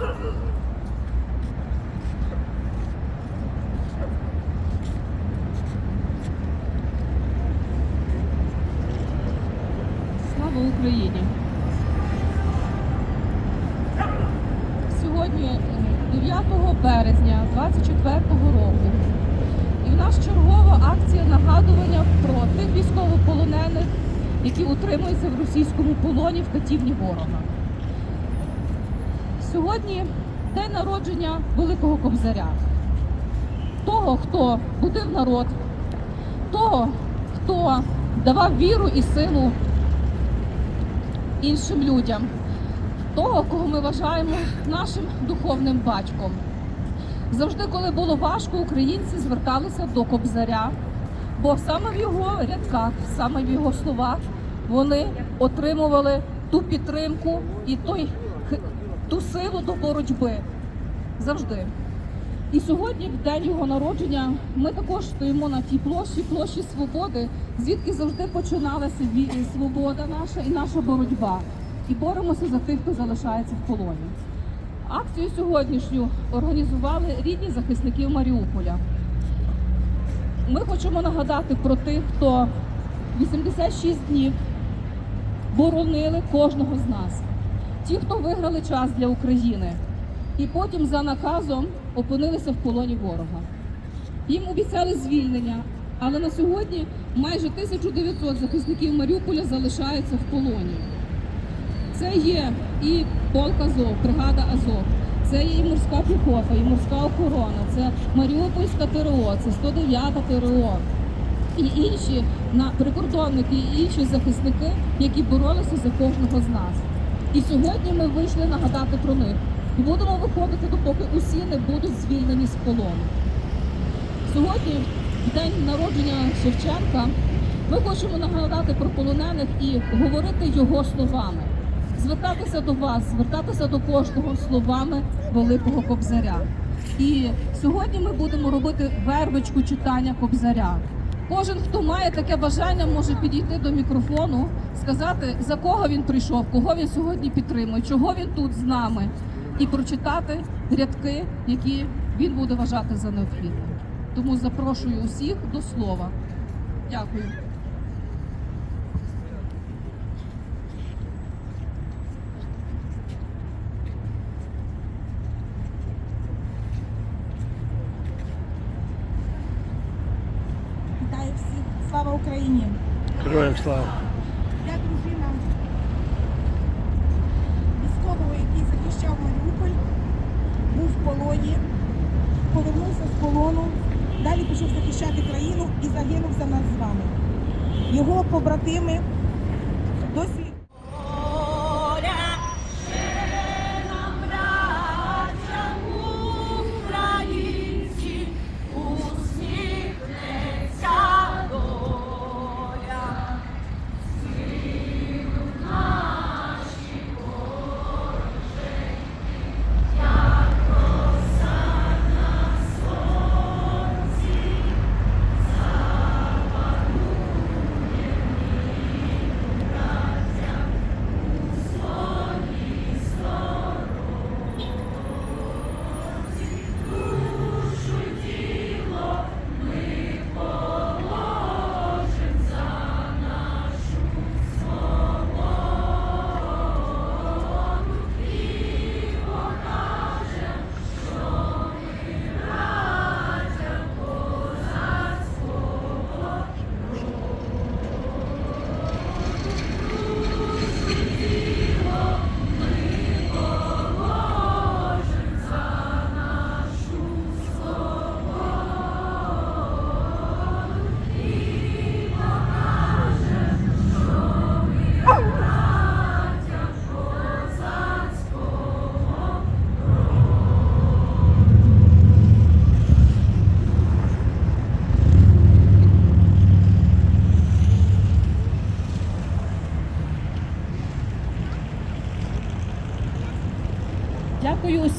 Слава Україні! Сьогодні е, 9 березня 24 року. І в нас чергова акція нагадування про тих військовополонених, які утримуються в російському полоні в катівні ворога. Сьогодні день народження Великого Кобзаря. Того, хто будив народ, того, хто давав віру і силу іншим людям, того, кого ми вважаємо нашим духовним батьком. Завжди, коли було важко, українці зверталися до Кобзаря, бо саме в його рядках, саме в його словах вони отримували ту підтримку і той, ту силу до боротьби. Завжди. І сьогодні, в день його народження, ми також стоїмо на тій площі, площі свободи, звідки завжди починалася свобода наша і наша боротьба. І боремося за тих, хто залишається в полоні. Акцію сьогоднішню організували рідні захисників Маріуполя. Ми хочемо нагадати про тих, хто 86 днів боронили кожного з нас. Ті, хто виграли час для України, і потім за наказом опинилися в полоні ворога. Їм обіцяли звільнення, але на сьогодні майже 1900 захисників Маріуполя залишаються в полоні. Це є і полк Азов, бригада Азов, це є і морська піхота, і морська охорона, це Маріупольська ТРО, це 109 ТРО і інші прикордонники, і інші захисники, які боролися за кожного з нас. І сьогодні ми вийшли нагадати про них. І будемо виходити, допоки усі не будуть звільнені з полону. Сьогодні, в день народження Шевченка, ми хочемо нагадати про полонених і говорити його словами, звертатися до вас, звертатися до кожного словами Великого Кобзаря. І сьогодні ми будемо робити вервичку читання Кобзаря. Кожен, хто має таке бажання, може підійти до мікрофону, сказати, за кого він прийшов, кого він сьогодні підтримує, чого він тут з нами, і прочитати рядки, які він буде вважати за необхідне. Тому запрошую усіх до слова. Дякую. Вітаю всіх. Слава Україні! Героям слава. Я дружина військового, який захищав Маріуполь, був в полоні, повернувся з полону, далі пішов захищати країну і загинув за нас з вами. Його побратими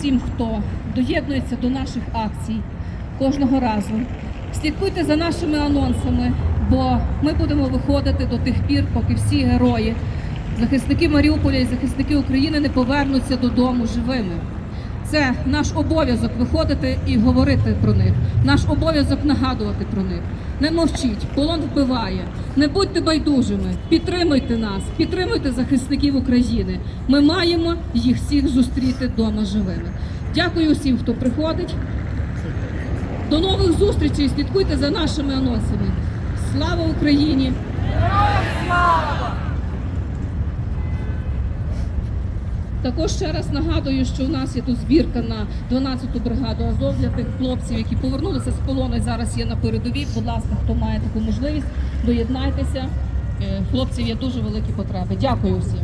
Усім, хто доєднується до наших акцій кожного разу. Слідкуйте за нашими анонсами, бо ми будемо виходити до тих пір, поки всі герої, захисники Маріуполя і захисники України не повернуться додому живими. Це наш обов'язок виходити і говорити про них. Наш обов'язок нагадувати про них. Не мовчіть, полон вбиває. Не будьте байдужими, підтримуйте нас, підтримуйте захисників України. Ми маємо їх всіх зустріти вдома живими. Дякую всім, хто приходить. До нових зустрічей. Слідкуйте за нашими анонсами. Слава Україні! Також ще раз нагадую, що у нас є тут збірка на 12-ту бригаду Азов для тих хлопців, які повернулися з полону і зараз є на передовій. Будь ласка, хто має таку можливість, доєднайтеся. Е, Хлопців є дуже великі потреби. Дякую всім.